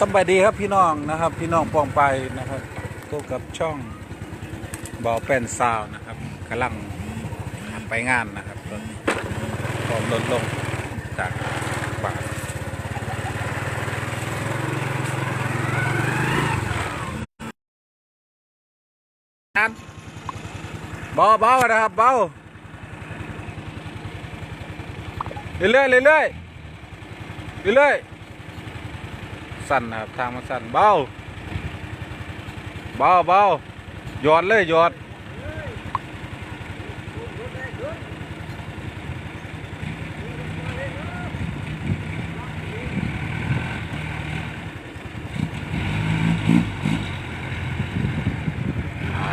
สบายดีครับพี่น้องนะครับ พี่น้องปองไปนะครับพบกับช่องบอแป้นซาวนะครับกำลังไปงานนะครับตอนนี้พร้อมลดลงจากบาทงานเบาเบาๆนะครับเบาเรื่อยเรื่อยเรื่อย สั้นนะครับ ทางมันสั้นเบาเบาเบาหยอดเลยหยอด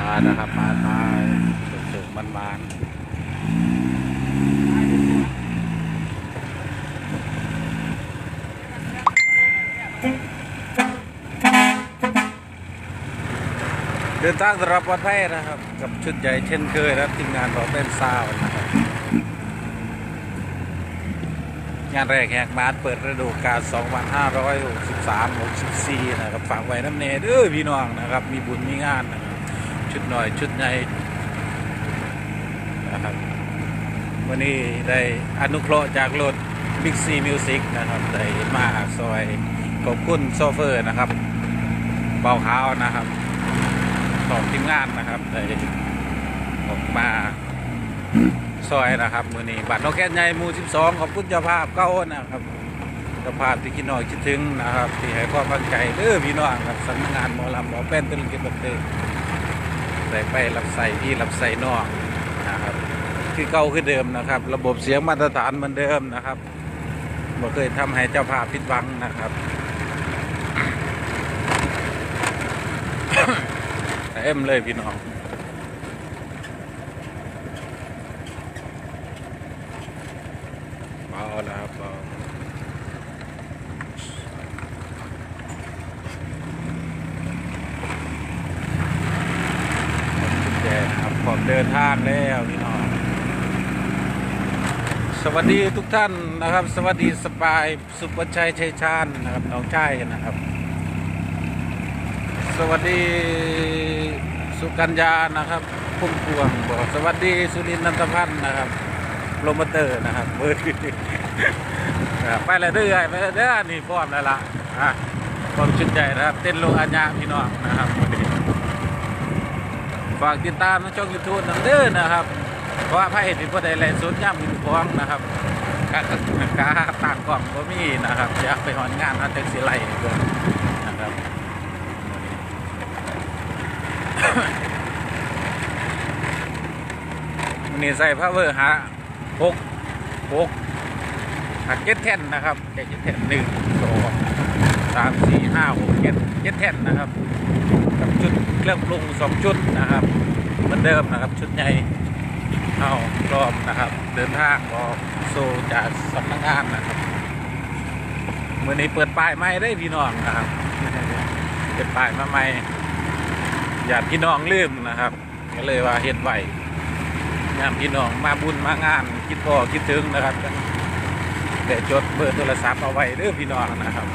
มานะครับมาทายถึงมันมา เดินทางสำหรับปลอดภัยนะครับ กับชุดใหญ่เช่นเคยนะทีมงานบอกเป็นซาวนะครับงานแรกแหกมาดเปิดฤดูกาล 2563 64 นะครับ ฝากไว้น้ำเนเด้อพี่น้องนะครับ มีบุญมีงานนะครับชุดหน่อยชุดใหญ่นะครับวันนี้ได้อนุเคราะห์จากรถ Big C Music นะครับ ได้มาซอยขอบคุณโซเฟอร์นะครับ เบาขาวนะครับ ของทีมงานนะครับได้ออกมาซอยนะครับมือนี้บัตรนกแก้ใหญ่มู่12ขอบคุณเจ้าภาพเก้านะครับเจ้าภาพที่คิดน้อยคิดถึงนะครับ ที่ให้ความมั่นใจเด้อพี่น้องครับสำนักงานหมอลำหมอแป้นตุลกิจบันเทิงได้ไปรับใส่พี่รับใส่นอกนะครับคือเก่าคือเดิมนะครับ ระบบเสียงมาตรฐานเหมือนเดิมนะครับบ่เคยทำให้เจ้าภาพผิดหวังนะครับ เอ็มเลยพี่น้องเบาแล้วครับเบาแย่นะครับพร้อมเดินทางแล้วพี่น้อง สวัสดีทุกท่านนะครับ สวัสดีสปายสุปชัยชัยชาญนะครับน้องชายนะครับสวัสดี สุกัญญานะครับพุ่มพวงบอกสวัสดีสุรินทร์นันทพันธ์นะครับโรมเตอร์นะครับเบอร์ไปเลยเด้อไปเลยเด้อนี่พร้อมแล้วล่ะอะความชุดใหญ่นะครับ เต้นโลอาญาพี่น้องนะครับฝากติดตามช่องยูทูบนังเด้อนะครับ เพราะว่าพระเอกที่พอได้แลนสุดย่ำมีทุกของนะครับกาต่างกล่องก็มีนะครับอยากไปหอนงานนันเต็กสิไลด้วยนะครับ วั นนี้ใส่พระเวอร์ฮะหกหกหักเจ็ดแท่นนะครับเจ็ดแท่นหนึ่งสองสามสี่ห้าหกเจ็ดเจ็ดแท่นนะครับกับชุดเครื่องปรุงสองชุดนะครับเหมือนเดิมนะครับชุดใหญ่เอาพร้อมนะครับ เดินทางออกโซจากสำนักงานนะครับเมื่อนี้เปิดป้ายใหม่ได้พี่น้องนะครับเปิดป้ายมาใหม่ญาติพี่น้องลืมนะครับ ก็เลยว่าเฮ็ดไหว ยามพี่น้องมาบุญมางานคิดพ่อคิดถึงนะครับเดี๋ยวจดเบอร์โทรศัพท์เอาไว้เด้อพี่น้องนะครับ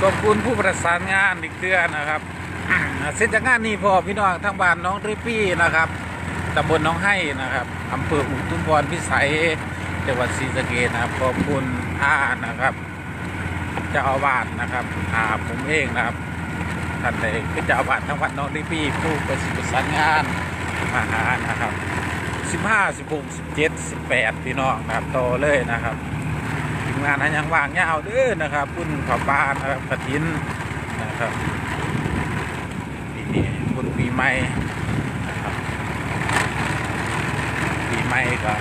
ขอบคุณผู้ประสานงานอีกเทื่อนะครับเสร็จจากงานนี้พอพี่น้องทางบ้านน้องริปี้นะครับตำบลน้องให้นะครับอำเภออุทุมพรพิสัยจังหวัดศรีสะเกษนะครับขอบคุณอานะครับเจ้าอาวาสนะครับอาผมเองนะครับ ท่านเลยเป็นเจ้าอาวาสทั้งวัดน้องลิปี้ผู้ประสิทธิ์สานงานมาหานะครับ15 16 17 18พี่น้องนะครับโตเลยนะครับทีมงานนั้นยังว่างยาวเด้อนะครับพุ่นขอบบ้านนะครับกระถินนะครับปีนี้พุ่นปีใหม่นะครับปีใหม่ก็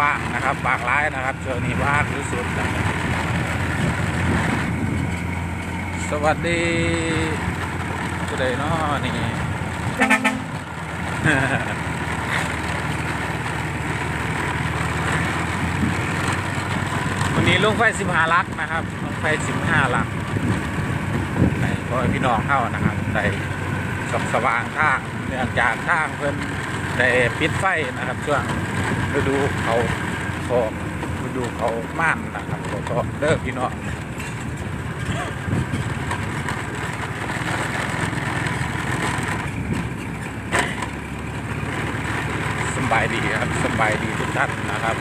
ว่างนะครับบางร้ายนะครับช่วงนี้ว่างที่สุดนะครับสวัสดี ผู้ใดเนาะนี่วันนี้ลุงไฟสิบห้าลักนะครับลุงไฟสิบห้าลักในพ่อพี่น้องเข้านะครับได้สองสว่างทางเนื่องจากทางเพิ่นได้ปิดไฟนะครับช่วงฤดูเขาฟอกฤดูเขาม่านนะครับขอโทษเด้อพี่น้องสำบาย ดีครับสบายดีทุกท่านนะครับ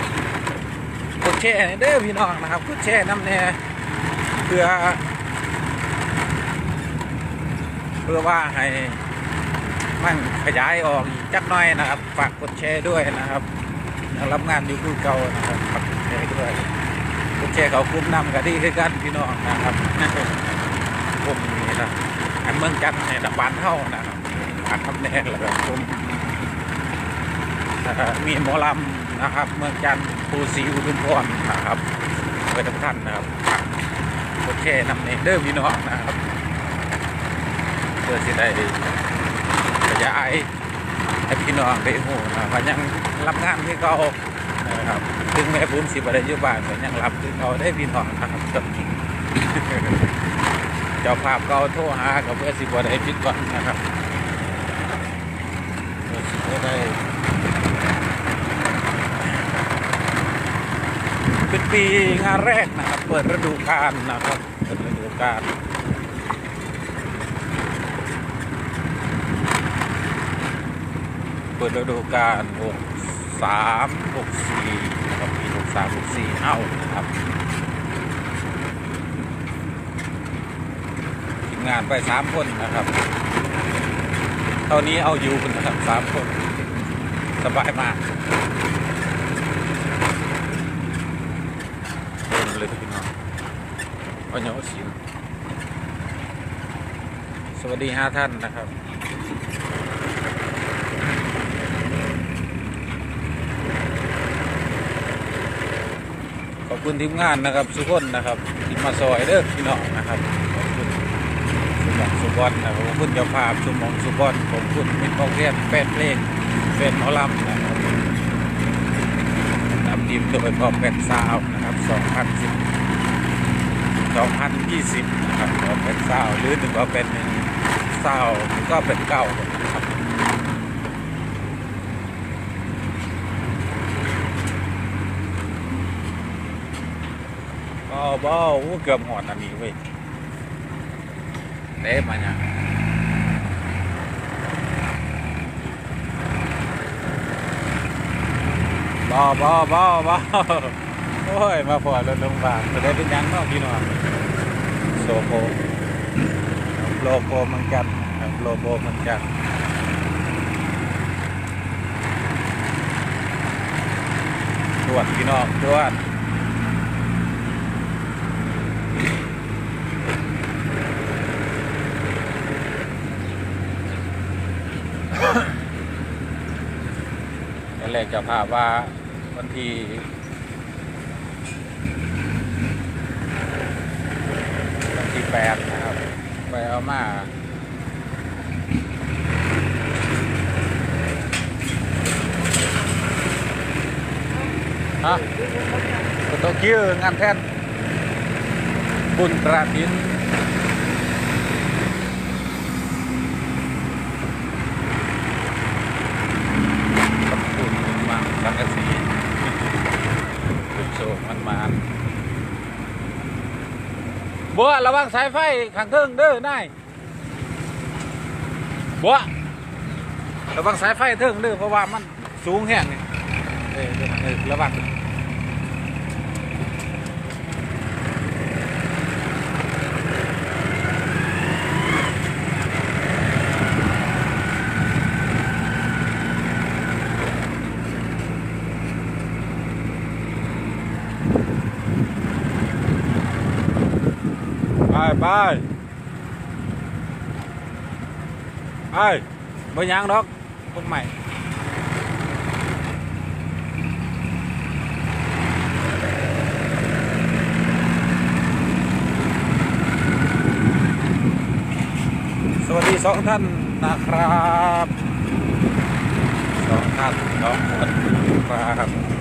กดแชร์เด้อพี่น้องนะครับกดแชร์น้ำแน่เพื่อ เพื่อว่าให้มันขยายออกอีกจักหน่อยนะครับ ฝากกดแชร์ด้วยนะครับรับงานอยู่คือเก่านะครับฝากกดแชร์ด้วยกดแชร์เขาคุ้มนำกันดีคือกันพี่น้องนะครับผมนี่นะอันเมืองจันทร์ในตะบานเท่านะครับฝากคำแน่แล้วก็ผม มีหมอลำนะครับ เมืองจันทร์ภูศรีอุทุมพรนะครับเพื่อทุกท่านนะครับฝากกดแชร์นำในเด้อพี่น้องนะครับเพื่อสิได้ขยายให้พี่น้องได้หูนะครับยังรับงานที่เขานะครับถึงแม้ผมสิบอะไรยุบานก็ยังรับที่เขาได้พี่น้องนะครับจบเจ้าภาพเขาโทรหากับเพื่อสิบอะไรพิดก่อนนะครับเพื่อสิบ่ได้ เป็นปีงานแรกนะครับ เปิดฤดูกาลนะครับเปิดฤดูกาลเปิดฤดูกาล6 3 6 4นะครับปี6 3 6 4เอานะครับทีมงานไป3คนนะครับเท่านี้เอาอยู่นะครับ3คน สบายมาก เลยพี่น้องเอาเนาะสินสวัสดีห้าท่านนะครับขอบคุณทีมงานนะครับสุกคนนะครับที่มาซอยเด้อพี่น้องนะครับขอบคุณสุหมองสุบอนนะครับขอบคุณเจ้าภาพสุหมองสุบอนขอบคุณมิตรพองเรียนแฟนเพลงแฟนหมอลำนะครับนำทีมโดยพ่อเป็นสาวนะ 2010 2020นะครับเป็นสาหรือถึงว่าเป็นสาก็เป็นเก่าครับบ้าบ้าเกือบหอดอันนี้เว้ยเละมาเนี่ยบ้าบ้าบ้าบ้า โอ้ย มาพอรถโรงพยาบาลจะได้เป็นยังเนาะพี่น้องโซโปโลโปเหมือนกันโลโปเหมือนกันตรวจพี่น้องตรวจแรกจะภาพว่าวันที่วันที่แปดนะครับ ไปเอามาฮะตัวเกียงานแท่นบุญกระถิน ขอบคุณมากสังกะสีคุณโชคมันมา บัวระวังสายไฟขังเทิงเด้อนายบัวระวังสายไฟเทิงเด้อเพราะว่ามันสูงแห้งนี่เออเดี๋ยเออระวัง ไปไปไปไม่ยังดอกคนใหม่สวัสดีสองท่านนะครับสองท่านสองคนครับ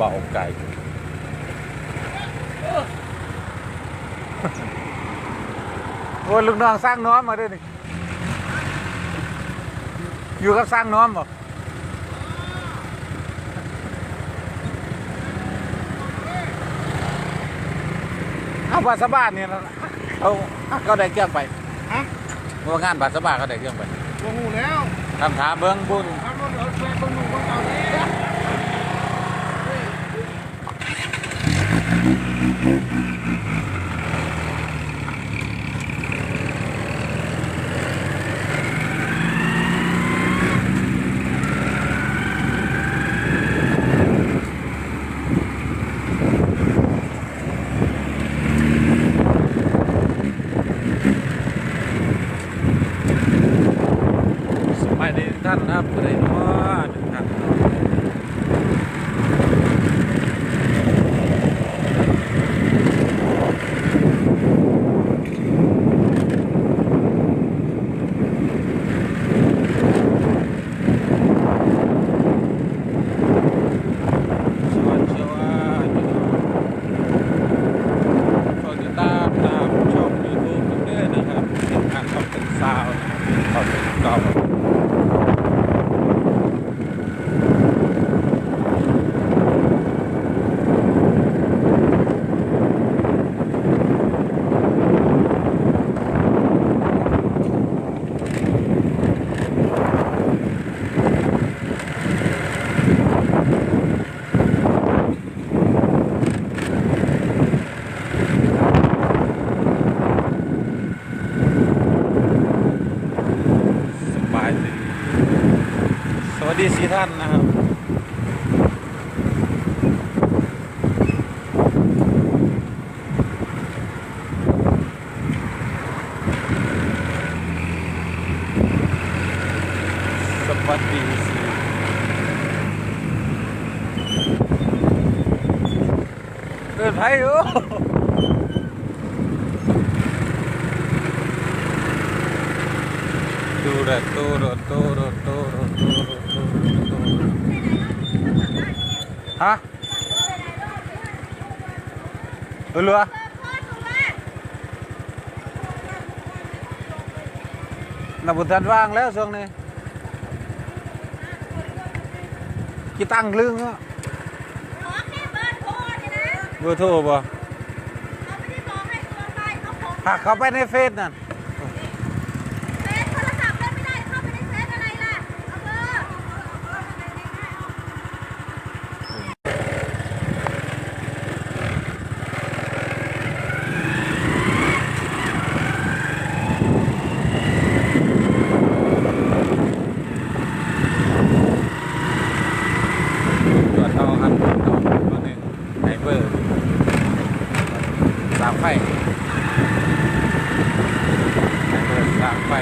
เบาไก่โอ้ยลูกน้องสร้างน้อมมาด้วยนี่อยู่กับสร้างน้อมบ่เอาบาสบ้านเนี่ยนะเขาเขาได้เครื่องไปฮะว่างานบาสบ้านเขาได้เครื่องไปโอ้โหแล้วคำถามเบิ้งบุญทำรถเดี๋ยวแฟนคนหนุ่มคนเก่าเนี่ย สมัยนี้ทุกท่านนะครับก็ได้ว่าทุกท่านเนาะสวัสดีว่าขอติดตามตามช่องยูทูบกันด้วยนะครับเป็นการทำเป็นซาวน์นะครับขอบคุณครับ สบายดีสวัส ดีสีท่านนะครับสวัสดีสีเกิดไผอยู่ ตูระตูระตูระตูระตูระตูระตูฮะ เออเหรอนับบุญทันว่างแล้วช่วงนี้กี่ตังค์ลึงอะขอแค่เบอร์โทรเนี่ยนะเบอร์โทรบ่เขาไม่ได้บอกให้ตัวไปเขาผมหักเข้าไปในเฟซนั่น เฟซโทรศัพท์เล่นไม่ได้เข้าไปในเฟซอะไรล่ะเอาเบอร์ ตัวเท่าหันตัวตัวหนึ่งไฮเบอร์สามไฟไฮเบอร์สามไฟ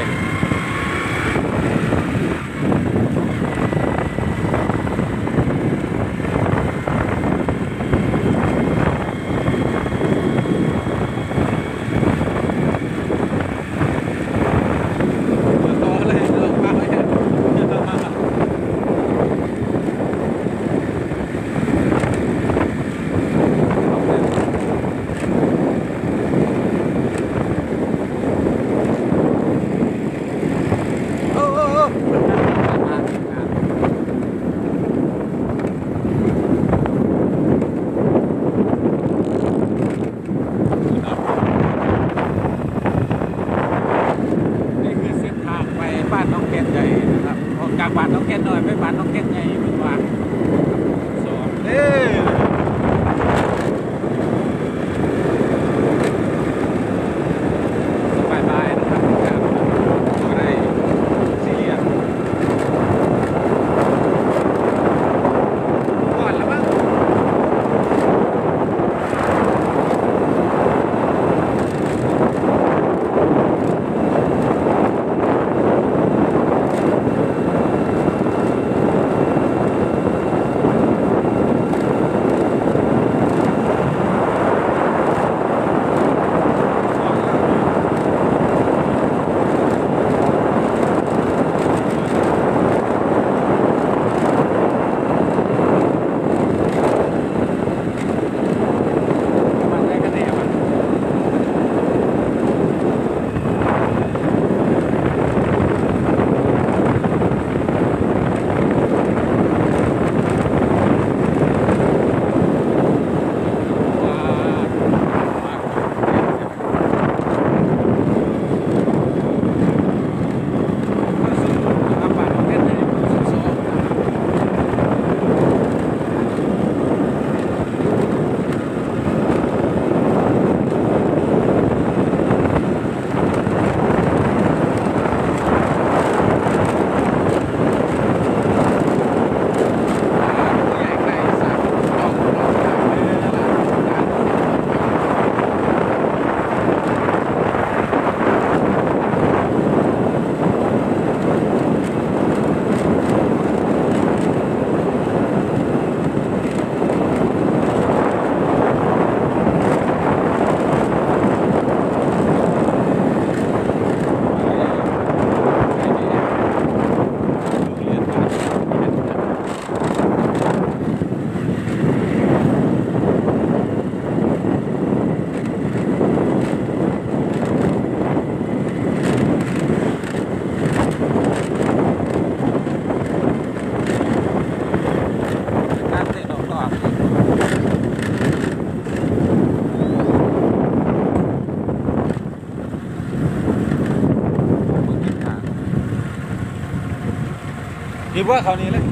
นี่ว่าเขานี่เลย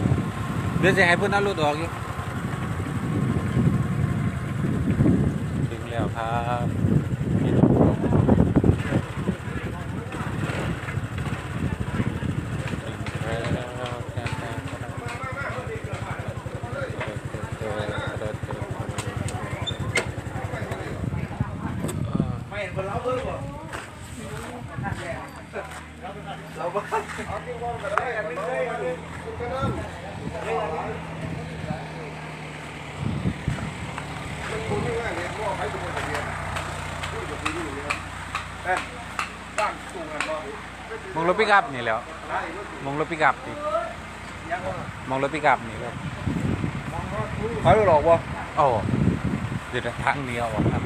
เดี๋ยวจะให้เพื่อนนั่งรถออกอยู่ ถึงแล้วครับพี่น้องถึงแล้วเออ ไม่เห็นคนเราเพิ่มบ่เราบ้าเอาที่ว่ากันได้กันไม่ได้กันเลยคุณก็นั่งคุณที่ ว่าเนี่ยว่าใครเป็นคนทะเบียนผู้กับผู้อยู่เนี่ยเอ๊ะบ้านสูงกันบ่มองรถปิกอัพนี่แหล้วมองรถปิกอัพนี่มองรถปิกอัพนี่แหล้วเขาหลอกบ่โอ้เดี๋ยวทางนี้เอาออกครับ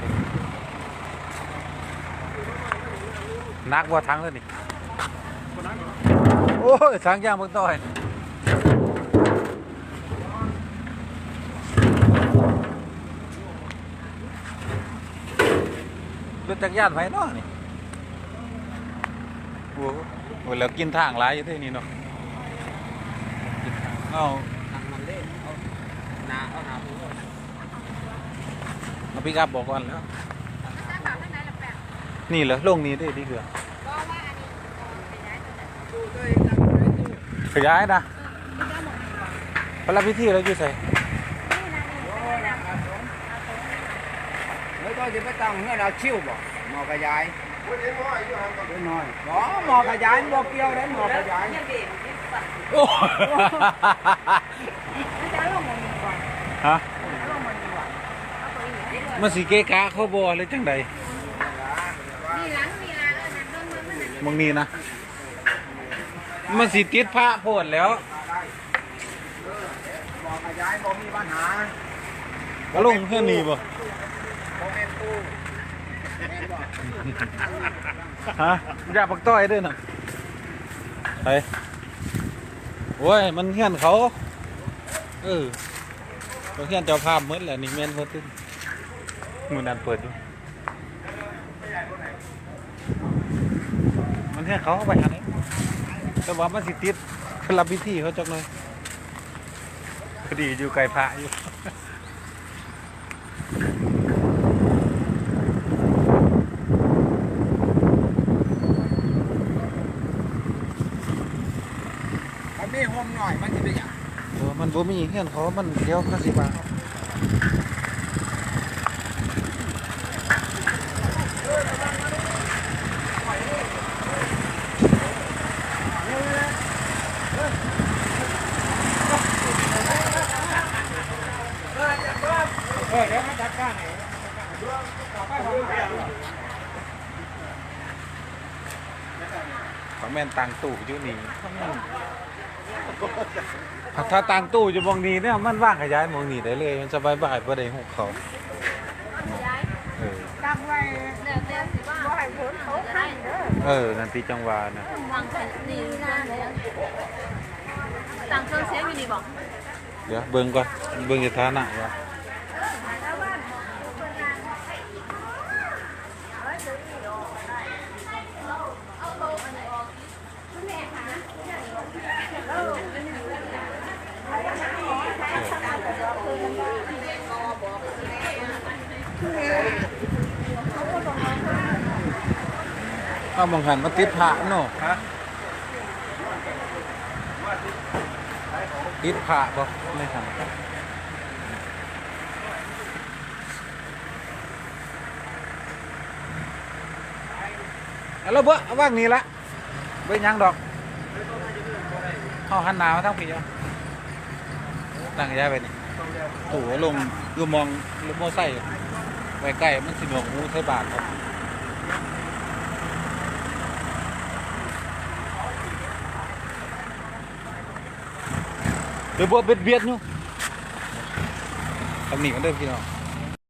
นักว่าทั้งเลยนี่โอ้ยทางย่างเมืองต้อย รถจักรยานไฟเนาะนี่โอ้โหแล้วกินทางหลายอยู่ที่นี่เนาะกินทางเอาทางมันเล่เอานาเอานาผู้เอาปิกอัพบอกก่อนแล้วนี่เหรอลงนี้ได้ดีเกือก็ว่าอันนี้ไปย้ายนดูตัวเขยายนะพระพิธีเราอยู่ใส่ นี่นะนี่นะเอาตรง แล้วก็จะไปตั้งเงื่อนเอาชิวบ่หมอกระยายวันนี้น้อยอยู่ห่างกับเล็กน้อยบ่หมอกระยายบ่เกี่ยวได้หมอกระยายโอ้ไม่ได้ลงมันนี่ก่อนฮะลงมันนี่ก่อนเอาตัวนี้ให้เลยมันสีเกะกะเขาบอเลยจังใดนี่หลังนี่ละเออนั่นเบิ่งเบิ่งมันนั่นมึงนี่นะ มันสีติดพระโพดแล้วหมอกระยายบ่มีปัญหาก็ลงเพื่อนนี่บ่ ฮะอยากปักต้อยด้วยน่ะไปโอ้ย มันเฮี้ยนเขา เออเขาเฮี้ยนเจ้าภาพหมดแหละนี่แม่นเพิ่นตึ้งมือนันเปิดอยู่มันเฮี้ยนเขาเอาไปหาไหนแต่ว่ามันสิติดรับพิธีเขาจักหน่อยพอดีอยู่ไกลพระอยู่ มันมีห่มหน่อยมันสิเป็นหยัง เออมัน บ่มีเฮี้ยนเขามันเดี๋ยวเขาสิมาเขาแม่นตังตู้อยู่นี่ ถ้าตังตู้อยู่มองนี้เนี่ยมันว่างขยายมองนี้ได้เลย มันสบายบายบ่ได้หุกเขาย้ายเออตั้งไว้เดี๋ยวเดี๋ยวสิว่าบ่ให้ฝนตกให้เด้อเออนันทีจังหวานะวางแผนนี่นะตั้งเครื่องเสียงอยู่นี่บอกเดี๋ยวเบิ่งก่อนเบิ่งสถานะก่อน เอามองหันมาติดพระเนาะฮะติดพระบ่ไม่ทันเอาแล้วเบ่เอาว่างนี้ละเบ่ยังดอกเอาหันหน้ามาทางพี่เอาตั้งย้ายไปนี่โอ้โหลงอยู่มองรถมอไซค์ไว้ใกล้มันสิหนวกหูใส่บาทครับ เดี๋ยวบัวเบียดเบียดอยู่ทำหนีกันเด้อพี่น้อง